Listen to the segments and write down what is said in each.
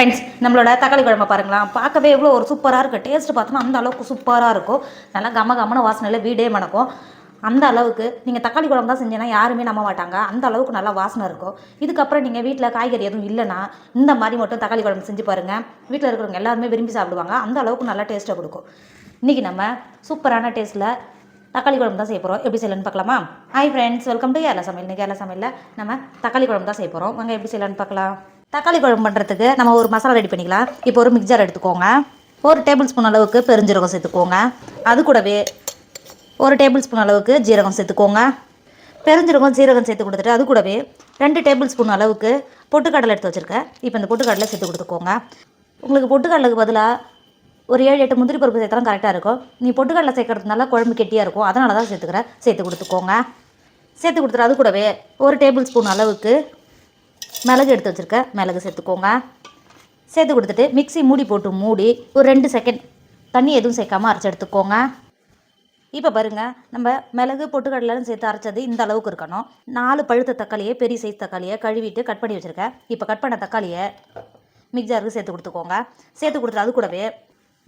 Friends நம்மளோட தக்காளி குழம்பு பாருங்களா பார்க்கவே எவ்வளோ ஒரு சூப்பராக இருக்குது டேஸ்ட் பார்த்தோன்னா அந்த அளவுக்கு சூப்பராக இருக்கும். நல்லா கம கமன வாசனையில் வீடே மணக்கும். அந்த அளவுக்கு நீங்கள் தக்காளி குழம்பு தான் செஞ்சேன்னா யாருமே நம்ப மாட்டாங்க. அந்த அளவுக்கு நல்லா வாசனை இருக்கும். இதுக்கப்புறம் நீங்கள் வீட்டில் காய்கறி எதுவும் இல்லைன்னா இந்த மாதிரி மட்டும் தக்காளி குழம்பு செஞ்சு பாருங்கள் வீட்டில் இருக்கிறவங்க எல்லாருமே விரும்பி சாப்பிடுவாங்க. அந்த அளவுக்கு நல்லா டேஸ்ட்டை கொடுக்கும். இன்றைக்கி நம்ம சூப்பரான டேஸ்ட்டில் தக்காளி குழம்பு தான் செய்ய போகிறோம் எப்படி செய்யலான்னு பார்க்கலாமா? Hi friends welcome to Kerala சமையல். இன்னைக்கு கேரளா சமையலில் நம்ம தக்காளி குழம்பு தான் செய்ய போகிறோம் வாங்க எப்படி செய்யலான்னு பார்க்கலாம். தக்காளி குழம்பு பண்ணுறதுக்கு நம்ம ஒரு மசாலா ரெடி பண்ணிக்கலாம். இப்போ ஒரு மிக்சர் எடுத்துக்கோங்க. ஒரு டேபிள் ஸ்பூன் அளவுக்கு பெருஞ்சீரகம் சேர்த்துக்கோங்க. அது கூடவே ஒரு டேபிள் ஸ்பூன் அளவுக்கு ஜீரகம் சேர்த்துக்கோங்க. பெருஞ்சீரகம் ஜீரகம் சேர்த்து கொடுத்துட்டு அது கூடவே ரெண்டு டேபிள் ஸ்பூன் அளவுக்கு பொட்டுக்கடலை எடுத்து வச்சுருக்கேன். இப்போ இந்த பொட்டுக்கடலை சேர்த்து கொடுத்துக்கோங்க. உங்களுக்கு பொட்டுக்கடலுக்கு பதிலாக ஒரு ஏழு எட்டு முந்திரி பருப்பு சேர்த்தாலும் கரெக்டாக இருக்கும். நீ பொட்டுக்கடலை சேர்க்கறதுனால குழம்பு கெட்டியாக இருக்கும். அதனால தான் சேர்த்துக்கிறேன். சேர்த்து கொடுத்துக்கோங்க. சேர்த்து கொடுத்துட்டு அது கூடவே ஒரு டேபிள் ஸ்பூன் அளவுக்கு மிளகு எடுத்து வச்சுருக்கேன் மிளகு சேர்த்துக்கோங்க. சேர்த்து கொடுத்துட்டு மிக்ஸி மூடி போட்டு மூடி ஒரு ரெண்டு செகண்ட் தண்ணி எதுவும் சேர்க்காமல் அரைச்சி எடுத்துக்கோங்க. இப்போ பாருங்க நம்ம மிளகு பொட்டுக்கடலாம் சேர்த்து அரைச்சது இந்த அளவுக்கு இருக்கணும். நாலு பழுத்த தக்காளியை பெரிய சைஸ் தக்காளியை கழுவிட்டு கட் பண்ணி வச்சுருக்கேன். இப்போ கட் பண்ண தக்காளியை மிக்சருக்கு சேர்த்து கொடுத்துக்கோங்க. சேர்த்து கொடுத்துட்டு அது கூடவே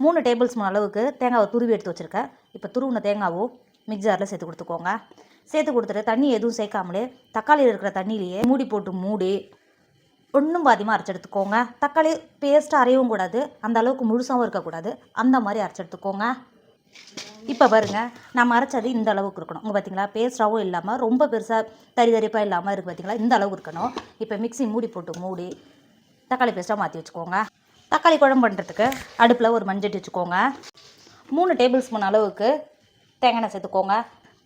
மூணு டேபிள் ஸ்பூன் அளவுக்கு தேங்காவை துருவி எடுத்து வச்சுருக்கேன். இப்போ துருவின தேங்காவும் மிக்ஸாரில் சேர்த்து கொடுத்துக்கோங்க. சேர்த்து கொடுத்துட்டு தண்ணி எதுவும் சேர்க்காமலே தக்காளியில் இருக்கிற தண்ணியிலேயே மூடி போட்டு மூடி ஒன்றும் பாதியமாக அரைச்சி எடுத்துக்கோங்க. தக்காளி பேஸ்ட்டாக அரையவும் கூடாது. அந்த அளவுக்கு முழுசாகவும் இருக்கக்கூடாது. அந்த மாதிரி அரைச்சி எடுத்துக்கோங்க. இப்போ பாருங்க நம்ம அரைச்சது இந்த அளவுக்கு இருக்கணும். உங்கள் பார்த்தீங்களா பேஸ்ட்டாகவும் இல்லாமல் ரொம்ப பெருசாக தறி தரிப்பாக இல்லாமல் இருக்குது பார்த்தீங்களா இந்த அளவுக்கு இருக்கணும். இப்போ மிக்ஸி மூடி போட்டு மூடி தக்காளி பேஸ்ட்டாக மாற்றி வச்சுக்கோங்க. தக்காளி குழம்பு பண்ணுறதுக்கு அடுப்பில் ஒரு மஞ்சட்டி வச்சுக்கோங்க. மூணு டேபிள் ஸ்பூன் அளவுக்கு தேங்காய் எண்ணெய் சேர்த்துக்கோங்க.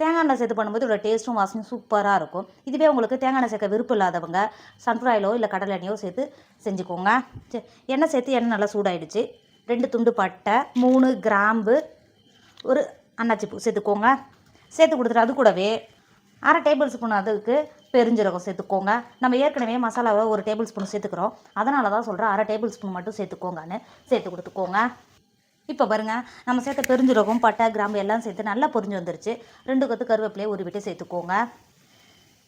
தேங்காய் எண்ணெய் சேர்த்து பண்ணும்போது இதோட டேஸ்ட்டும் வாசனையும் சூப்பராக இருக்கும். இதுவே உங்களுக்கு தேங்காய் எண்ணெய் சேர்க்க விருப்பம் இல்லாதவங்க சன்ஃப்ளவர் ஆயிலோ இல்லை கடலை எண்ணெயோ சேர்த்து செஞ்சுக்கோங்க. சரி, எண்ணெய் சேர்த்து எண்ணெய் நல்லா சூடாயிடுச்சு. ரெண்டு துண்டு பட்டை மூணு கிராம்பு ஒரு அன்னாச்சி பூ சேர்த்துக்கோங்க. சேர்த்து கொடுத்துட்டு அது கூடவே அரை டேபிள் ஸ்பூன் அதுக்கு பெருஞ்சீரகம் சேர்த்துக்கோங்க. நம்ம ஏற்கனவே மசாலாவை ஒரு டேபிள் ஸ்பூன் சேர்த்துக்கிறோம். அதனால தான் சொல்கிறேன் அரை டேபிள் ஸ்பூன் மட்டும் சேர்த்துக்கோங்கன்னு சேர்த்து கொடுத்துக்கோங்க. இப்போ பாருங்க நம்ம சேர்த்த பெருஞ்சீரகம் பட்டை கிராம்பு எல்லாம் சேர்த்து நல்லா பொரிஞ்சு வந்துருச்சு. ரெண்டு கொத்து கருவேப்பிலையை உருவிட்டு சேர்த்துக்கோங்க.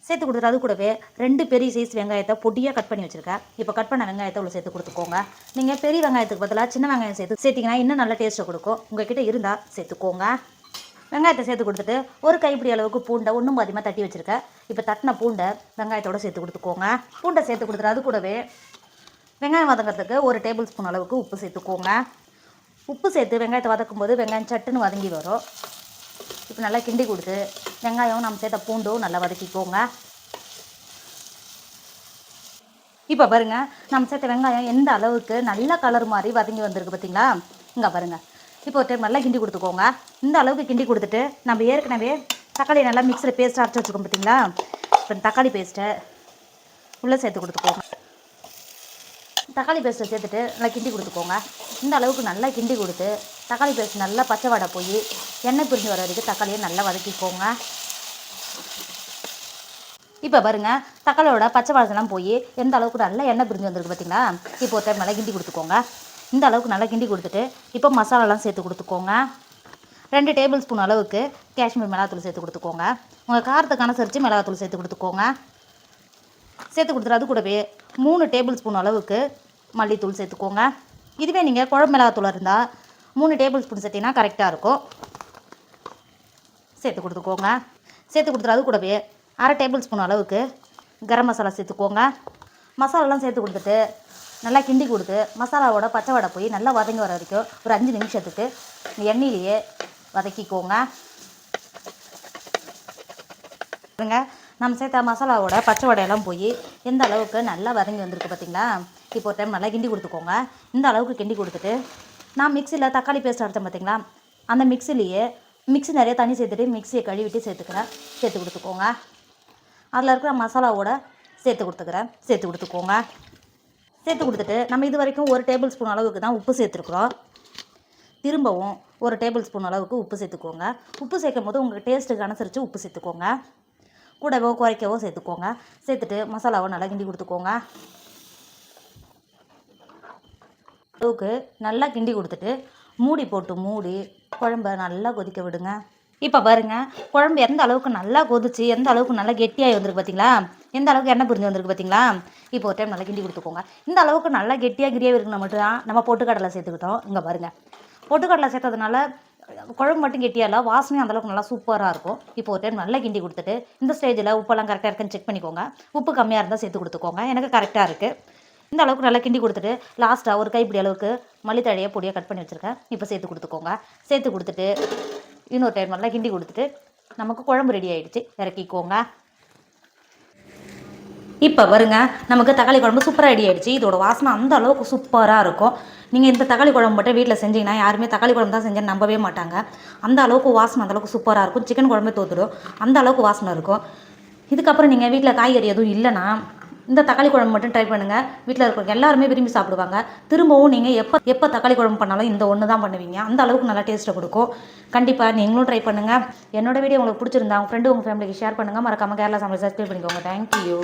சேர்த்து கொடுத்துட்டு அது கூடவே ரெண்டு பெரிய சைஸ் வெங்காயத்தை பொடியாக கட் பண்ணி வச்சுருக்கேன். இப்போ கட் பண்ண வெங்காயத்தை உள்ள சேர்த்து கொடுத்துக்கோங்க. நீங்கள் பெரிய வெங்காயத்துக்கு பதிலாக சின்ன வெங்காயம் சேர்த்து சேர்த்திங்கன்னா இன்னும் நல்ல டேஸ்ட்டை கொடுக்கும். உங்ககிட்ட இருந்தால் சேர்த்துக்கோங்க. வெங்காயத்தை சேர்த்து கொடுத்துட்டு ஒரு கைப்பிடி அளவுக்கு பூண்டை ஒன்றும் பாதியமாக தட்டி வச்சுருக்கேன். இப்போ தட்டின பூண்டை வெங்காயத்தோடு சேர்த்து கொடுத்துக்கோங்க. பூண்டை சேர்த்து கொடுத்துட்டு அது கூடவே வெங்காயம் வதங்கிறதுக்கு ஒரு டேபிள் ஸ்பூன் அளவுக்கு உப்பு சேர்த்துக்கோங்க. உப்பு சேர்த்து வெங்காயத்தை வதக்கும் போது வெங்காயம் சட்டுன்னு வதங்கி வரும். இப்போ நல்லா கிண்டி கொடுத்து வெங்காயம் நம்ம சேர்த்த பூண்டும் நல்லா வதக்கிக்கோங்க. இப்போ பாருங்க நம்ம சேர்த்த வெங்காயம் எந்த அளவுக்கு நல்ல கலர் மாதிரி வதங்கி வந்திருக்கு பார்த்தீங்களா இங்கே பாருங்க. இப்போ ஒரு டைம் நல்லா கிண்டி கொடுத்துக்கோங்க. இந்த அளவுக்கு கிண்டி கொடுத்துட்டு நம்ம ஏற்கனவே தக்காளி நல்லா மிக்ஸில் பேஸ்ட் அரைச்சி வச்சுருக்கோம் பார்த்தீங்களா இப்போ தக்காளி பேஸ்ட்டை உள்ளே சேர்த்து கொடுத்துக்கோங்க. தக்காளி பேஸ்ட்டை சேர்த்துட்டு நல்லா கிண்டி கொடுத்துக்கோங்க. இந்த அளவுக்கு நல்லா கிண்டி கொடுத்து தக்காளி பேஸ்ட் நல்லா பச்சை வடை போய் எண்ணெய் பிரிஞ்சு வர வரைக்கும் தக்காளியை நல்லா வதக்கிக்கோங்க. இப்போ பாருங்க தக்காளியோட பச்சை வாசலாம் போய் எந்த அளவுக்கு நல்லா எண்ணெய் பிரிஞ்சு வந்திருக்கு பார்த்தீங்களா இப்போ ஒரு டைம் நல்லா கிண்டி கொடுத்துக்கோங்க. இந்த அளவுக்கு நல்லா கிண்டி கொடுத்துட்டு இப்போ மசாலாலாம் சேர்த்து கொடுத்துக்கோங்க. ரெண்டு டேபிள் ஸ்பூன் அளவுக்கு காஷ்மீர் மிளகாத்தூள் சேர்த்து கொடுத்துக்கோங்க. உங்கள் காரத்துக்கு அனுசரித்து மிளகாத்தூள் சேர்த்து கொடுத்துக்கோங்க. சேர்த்து கொடுத்துட்டு அது கூடவே மூணு டேபிள் ஸ்பூன் அளவுக்கு மல்லித்தூள் சேர்த்துக்கோங்க. இதுவே நீங்கள் குழம்பு மிளகாத்தூள் இருந்தால் மூணு டேபிள் ஸ்பூன் சேர்த்திங்கன்னா கரெக்டாக இருக்கும். சேர்த்து கொடுத்துக்கோங்க. சேர்த்து கொடுத்துட்டு அது கூடவே அரை டேபிள் ஸ்பூன் அளவுக்கு கரம் மசாலா சேர்த்துக்கோங்க. மசாலாலாம் சேர்த்து கொடுத்துட்டு நல்லா கிண்டி கொடுத்து மசாலாவோட பச்சை வடை போய் நல்லா வதங்கி வர வரைக்கும் ஒரு அஞ்சு நிமிஷத்துக்கு எண்ணெயிலேயே வதக்கிக்கோங்க. பாருங்க நம்ம சேர்த்த மசாலாவோட பச்சை வடையெல்லாம் போய் எந்த அளவுக்கு நல்லா வதங்கி வந்திருக்கு பார்த்தீங்களா? இப்போ ஒரு டைம் நல்லா கிண்டி கொடுத்துக்கோங்க. இந்த அளவுக்கு கிண்டி கொடுத்துட்டு நான் மிக்சியில் தக்காளி பேஸ்ட் அரைச்சேன் பார்த்தீங்களா அந்த மிக்சிலேயே மிக்ஸி நிறைய தண்ணி சேர்த்துட்டு மிக்சியை கழுவிட்டு சேர்த்துக்கிறேன். சேர்த்து கொடுத்துக்கோங்க. அதில் இருக்கிற மசாலாவோட சேர்த்து கொடுத்துக்கிறேன். சேர்த்து கொடுத்துக்கோங்க. சேர்த்து கொடுத்துட்டு நம்ம இது வரைக்கும் ஒரு டேபிள் ஸ்பூன் அளவுக்கு தான் உப்பு சேர்த்துருக்குறோம். திரும்பவும் ஒரு டேபிள் ஸ்பூன் அளவுக்கு உப்பு சேர்த்துக்கோங்க. உப்பு சேர்க்கும் போது உங்கள் டேஸ்ட்டுக்கு அனுசரித்து உப்பு சேர்த்துக்கோங்க. கூடவோ குறைக்கவோ சேர்த்துக்கோங்க. சேர்த்துட்டு மசாலாவோ நல்லா கிண்டி கொடுத்துக்கோங்க. அளவுக்கு நல்லா கிண்டி கொடுத்துட்டு மூடி போட்டு மூடி குழம்ப நல்லா கொதிக்க விடுங்க. இப்போ பாருங்க குழம்பு எந்த அளவுக்கு நல்லா கொதிச்சு எந்த அளவுக்கு நல்லா கெட்டியாகி வந்திருக்கு பார்த்தீங்களா எந்த அளவுக்கு எண்ணெய் பிரிஞ்சு வந்திருக்கு பார்த்தீங்களா இப்போ ஒரு டைம் நல்லா கிண்டி கொடுத்துக்கோங்க. இந்த அளவுக்கு நல்லா கெட்டியாக கிரியாக இருக்குன்னா மட்டும் தான் நம்ம பொட்டுக்கடலை சேர்த்துக்கிட்டோம். இங்கே பாருங்கள் பொட்டுக்கடலை சேர்த்ததுனால குழம்பு மட்டும் கெட்டியாக இல்லை வாசனையும் அந்தளவுக்கு நல்லா சூப்பராக இருக்கும். இப்போ ஒரு டைம் நல்லா கிண்டி கொடுத்துட்டு இந்த ஸ்டேஜில் உப்பெல்லாம் கரெக்டாக இருக்குன்னு செக் பண்ணிக்கோங்க. உப்பு கம்மியாக இருந்தால் சேர்த்து கொடுத்துக்கோங்க. எனக்கு கரெக்டாக இருக்குது இந்த அளவுக்கு நல்லா கிண்டி கொடுத்துட்டு லாஸ்ட்டாக ஒரு கைப்பிடி அளவுக்கு மல்லித்தழையை பொடியாக கட் பண்ணி வச்சுருக்கேன். இப்போ சேர்த்து கொடுத்துக்கோங்க. சேர்த்து கொடுத்துட்டு இன்னொரு டைம் நல்லா கிண்டி கொடுத்துட்டு நமக்கு குழம்பு ரெடி ஆகிடுச்சு இறக்கிக்கோங்க. இப்போ வருங்க நமக்கு தக்காளி குழம்பு சூப்பராக ரெடி ஆகிடுச்சு இதோட வாசனை அந்த அளவுக்கு சூப்பராக இருக்கும். நீங்கள் இந்த தக்காளி குழம்பு மட்டும் வீட்டில் செஞ்சீங்கன்னா யாருமே தக்காளி குழம்பு தான் செஞ்சேன்னு நம்பவே மாட்டாங்க. அந்த அளவுக்கு வாசனை அந்த அளவுக்கு சூப்பராக இருக்கும். சிக்கன் குழம்பே தோத்துடும். அந்த அளவுக்கு வாசனை இருக்கும். இதுக்கப்புறம் நீங்கள் வீட்டில் காய்கறி எதுவும் இல்லைன்னா இந்த தக்காளி குழம்பு மட்டும் ட்ரை பண்ணுங்கள் வீட்டில் இருக்கிறவங்க எல்லாருமே விரும்பி சாப்பிடுவாங்க. திரும்பவும் நீங்கள் எப்போ எப்போ தக்காளி குழம்பு பண்ணாலும் இந்த ஒன்று தான் பண்ணுவீங்க. அந்த அளவுக்கு நல்லா டேஸ்ட்டை கொடுக்கும். கண்டிப்பாக நீங்களும் ட்ரை பண்ணுங்கள் என்னோட வீடியோ உங்களுக்கு பிடிச்சிருந்தா உங்கள் ஃப்ரெண்டு உங்கள் ஃபேமிலிக்கு ஷேர் பண்ணுங்கள் மறக்காமல் கேரளா சமையல் சப்ஸ்கிரைப் பண்ணிக்கோங்க. தேங்க்யூ